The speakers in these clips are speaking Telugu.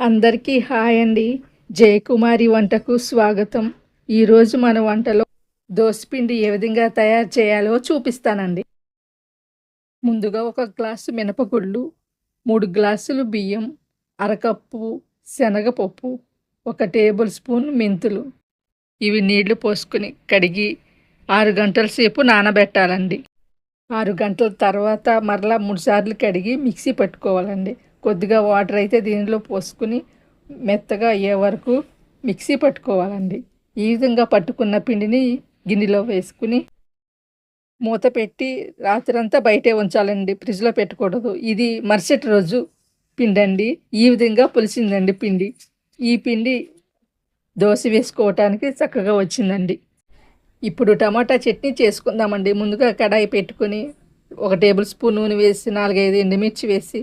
అందరికీ హాయ్ అండి. జయకుమారి వంటకు స్వాగతం. ఈరోజు మన వంటలో దోసపిండి ఏ విధంగా తయారు చేయాలో చూపిస్తానండి. ముందుగా ఒక గ్లాసు మినపగుళ్ళు మూడు గ్లాసులు బియ్యం అరకప్పు శనగపప్పు ఒక టేబుల్ స్పూన్ మెంతులు. ఇవి నీళ్ళు పోసుకుని కడిగి ఆరు గంటల సేపు నానబెట్టాలండి. ఆరు గంటల తర్వాత మరలా మూడు సార్లు కడిగి మిక్సీ పట్టుకోవాలండి. కొద్దిగా వాటర్ అయితే దీనిలో పోసుకుని మెత్తగా అయ్యే వరకు మిక్సీ పట్టుకోవాలండి. ఈ విధంగా పట్టుకున్న పిండిని గిన్నెలో వేసుకుని మూత పెట్టి రాత్రంతా బయటే ఉంచాలండి. ఫ్రిడ్జ్లో పెట్టకూడదు. ఇది మరుసటి రోజు పిండి అండి ఈ విధంగా పులిసిందండి పిండి. ఈ పిండి దోశ వేసుకోవటానికి చక్కగా వచ్చిందండి. ఇప్పుడు టమాటా చట్నీ చేసుకుందామండి. ముందుగా కడాయి పెట్టుకొని ఒక టేబుల్ స్పూన్ నూనె వేసి నాలుగైదు ఎండుమిర్చి వేసి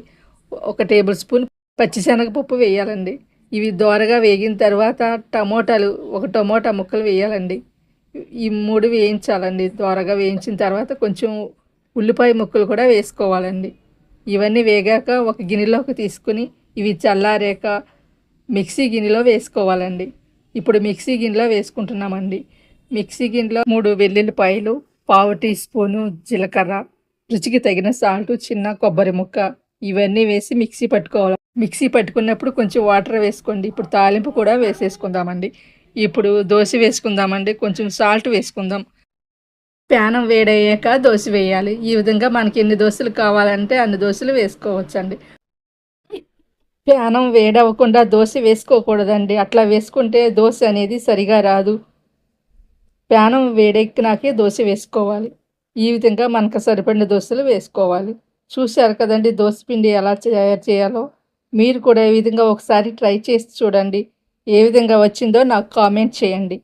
ఒక టేబుల్ స్పూన్ పచ్చిశనగపప్పు వేయాలండి. ఇవి దోరగా వేగిన తర్వాత టమోటాలు ఒక టమోటా ముక్కలు వేయాలండి. ఈ మూడు వేయించాలండి. దోరగా వేయించిన తర్వాత కొంచెం ఉల్లిపాయ ముక్కలు కూడా వేసుకోవాలండి. ఇవన్నీ వేగాక ఒక గిన్నెలోకి తీసుకుని ఇవి చల్లారాక మిక్సీ గిన్నెలో వేసుకోవాలండి. ఇప్పుడు మిక్సీ గిన్నెలో వేసుకుంటున్నామండి. మిక్సీ గిన్నెలో మూడు వెల్లుల్లిపాయలు పావు టీ స్పూను జీలకర్ర రుచికి తగిన సాల్ట్ చిన్న కొబ్బరి ముక్క ఇవన్నీ వేసి మిక్సీ పట్టుకోవాలి. మిక్సీ పట్టుకున్నప్పుడు కొంచెం వాటర్ వేసుకోండి. ఇప్పుడు తాలింపు కూడా వేసేసుకుందామండి. ఇప్పుడు దోశ వేసుకుందామండి. కొంచెం సాల్ట్ వేసుకుందాం. ప్యానం వేడయ్యాక దోశ వేయాలి. ఈ విధంగా మనకి ఎన్ని దోశలు కావాలంటే అన్ని దోశలు వేసుకోవచ్చండి. ప్యానం వేడవ్వకుండా దోశ వేసుకోకూడదండి. అట్లా వేసుకుంటే దోశ అనేది సరిగా రాదు. ప్యానం వేడెక్కినాకే దోశ వేసుకోవాలి. ఈ విధంగా మనకు సరిపడిన దోశలు వేసుకోవాలి. చూశారు కదండి దోసపిండి ఎలా తయారు చేయాలో. మీరు కూడా ఈ విధంగా ఒకసారి ట్రై చేసి చూడండి. ఏ విధంగా వచ్చిందో నాకు కామెంట్ చేయండి.